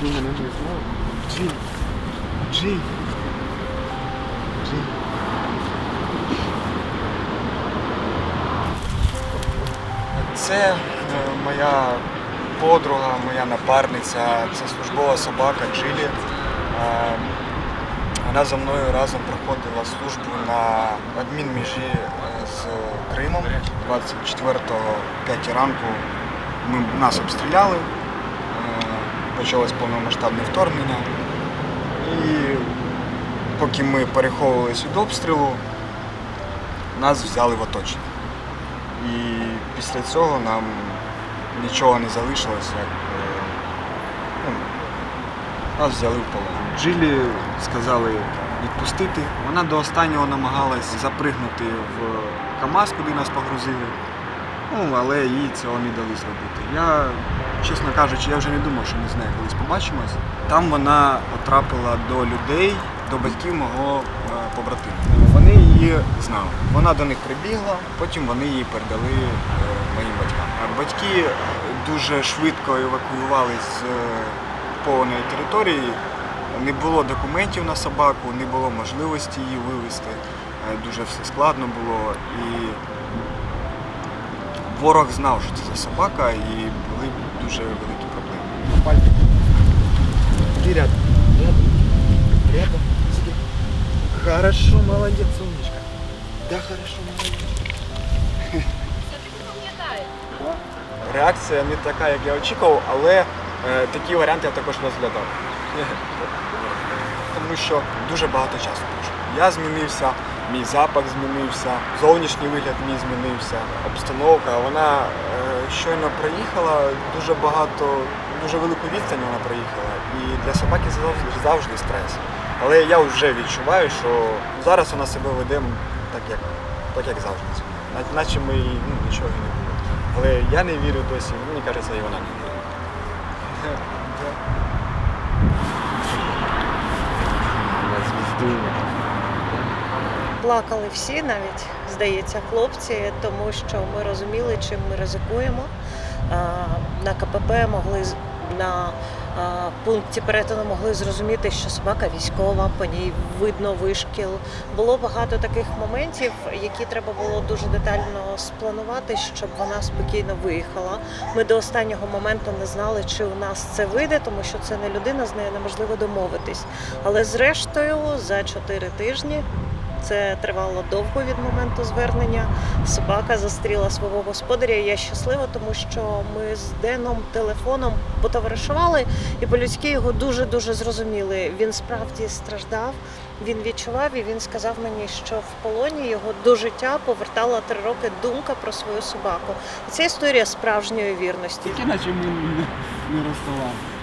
Ти мене не знав. Джин. Джин. Джин. Це е, моя подруга, моя напарниця, це службова собака Джилі. Е, вона за мною разом проходила службу на адмінміжі е, з Кримом 24-го 5 ранку ми нас обстріляли почалось повномасштабне вторгнення. І поки ми переховувалися від обстрілу, нас взяли в оточення. І після цього нам нічого не залишилось, як е, ну, нас взяли в полон. Джилі сказали відпустити. Вона до останнього намагалась запригнути в КАМАЗ, куди нас погрузили. Ну, але їй цього не дали зробити. Я, чесно кажучи, я вже не думав, що ми з нею колись побачимось. Там вона потрапила до людей, до батьків мого е, побратима. Вони її знали. Вона до них прибігла, потім вони її передали е, моїм батькам. Батьки дуже швидко евакуювалися з е, окупованої території. Не було документів на собаку, не було можливості її вивезти. Дуже все складно було. І ворог знав, що це за собака, і були дуже великі проблеми. Иди рядом. Рядом. Рядом. Сиди. Хорошо, молодец, умничка. Да, хорошо, молодец. Реакція не така, як я очікував, але е, такі варіанти я також розглядав. Тому що дуже багато часу пройшло. Я змінився, мій запах змінився, зовнішній вигляд мій змінився, обстановка. Вона е, щойно проїхала, дуже багато, дуже велику відстань вона проїхала. І для собаки це завжди, завжди стрес. Але я вже відчуваю, що зараз вона себе веде так, як, так, як завжди. Наче ми ну, нічого не було. Але я не вірю досі, мені кажеться, і вона не вірить. Плакали всі, навіть здається, хлопці, тому що ми розуміли, чим ми ризикуємо. На КПП могли на пункті перетину могли зрозуміти, що собака військова, по ній видно вишкіл. Було багато таких моментів, які треба було дуже детально спланувати, щоб вона спокійно виїхала. Ми до останнього моменту не знали, чи у нас це вийде, тому що це не людина, з нею неможливо домовитись. Але зрештою, за чотири тижні це тривало довго від моменту звернення. Собака зустріла свого господаря. Я щаслива, тому що ми з Деном телефоном потоваришували, і по-людськи його дуже дуже зрозуміли. Він справді страждав. Він відчував і він сказав мені, що в полоні його до життя повертала три роки думка про свою собаку. І це історія справжньої вірності. Тільки наче ми не розставали.